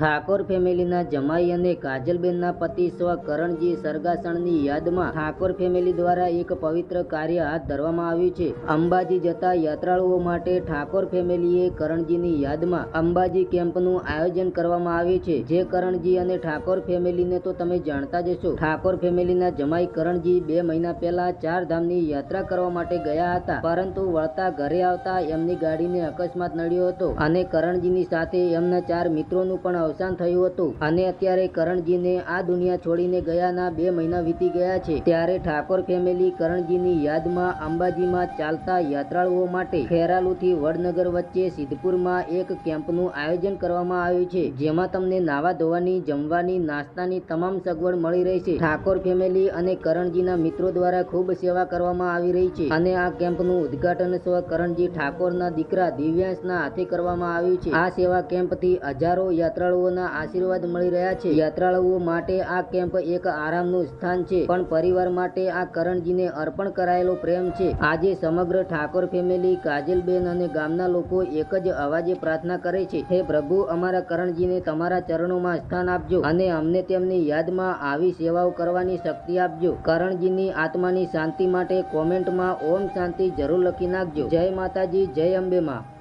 ઠાકોર ફેમિલીના જમાઈ અને કાજલબેનના પતિ સ્વ કરણજી સરગાસણની યાદમાં ઠાકોર ફેમિલી દ્વારા એક પવિત્ર કાર્ય હાથ ધરવામાં આવ્યું છે. અંબાજી જતા યાત્રાળુઓ માટે ઠાકોર ફેમિલીએ કરણજીની યાદમાં અંબાજી કેમ્પનું આયોજન કરવામાં આવ્યું છે. જે કરણજી અને ઠાકોર ફેમિલીને તો તમે જાણતા જ છો ઠાકોર ફેમિલીના જમાઈ કરણજી બે મહિના પહેલા ચાર ધામની યાત્રા કરવા માટે ગયા હતા. પરંતુ વળતા ઘરે આવતા એમની ગાડીને અકસ્માત નડ્યો હતો અને કરણજીની સાથે એમના ચાર મિત્રોનું પણ અવસાન થયું હતું. અને અત્યારે કરણજીને આ દુનિયા છોડીને ગયાના બે મહિના વીતી ગયા છે. ત્યારે ઠાકોર ફેમિલી કરણજીની યાદમાં અંબાજીમાં ચાલતા યાત્રાળુઓ માટે ખેરાલુથી વડનગર વચ્ચે સિદ્ધપુરમાં એક કેમ્પનું આયોજન કરવામાં આવ્યું છે, જેમાં તમને નાવા ધોવાની, જમવાની, નાસ્તાની તમામ સગવડ મળી રહી છે ઠાકોર ફેમિલી અને કરણજીના મિત્રો દ્વારા ખૂબ સેવા કરવામાં આવી રહી છે. અને આ કેમ્પનું ઉદ્ઘાટન સ્વ કરણજી ઠાકોરના દીકરા દિવ્યાંશના હાથે કરવામાં આવ્યું છે. આ સેવા કેમ્પથી હજારો યાત્રાળુઓના આશીર્વાદ મળી રહ્યા છે. યાત્રાળુઓ માટે આ કેમ્પ એક આરામનું સ્થાન છે, પણ પરિવાર માટે આ કરણજીને અર્પણ કરાયેલો પ્રેમ છે. આજે સમગ્ર ઠાકોર ફેમિલી, કાજલબેન અને ગામના લોકો એક જ અવાજે પ્રાર્થના કરે છે, હે પ્રભુ, અમારા કરણજીને તમારા ચરણોમાં સ્થાન આપજો અને અમને તેમની યાદમાં આવી સેવાઓ કરવાની શક્તિ આપજો. કરણજીની આત્માની શાંતિ માટે કોમેન્ટમાં ઓમ શાંતિ જરૂર લખી નાખજો. જય માતાજી, જય અંબે માં.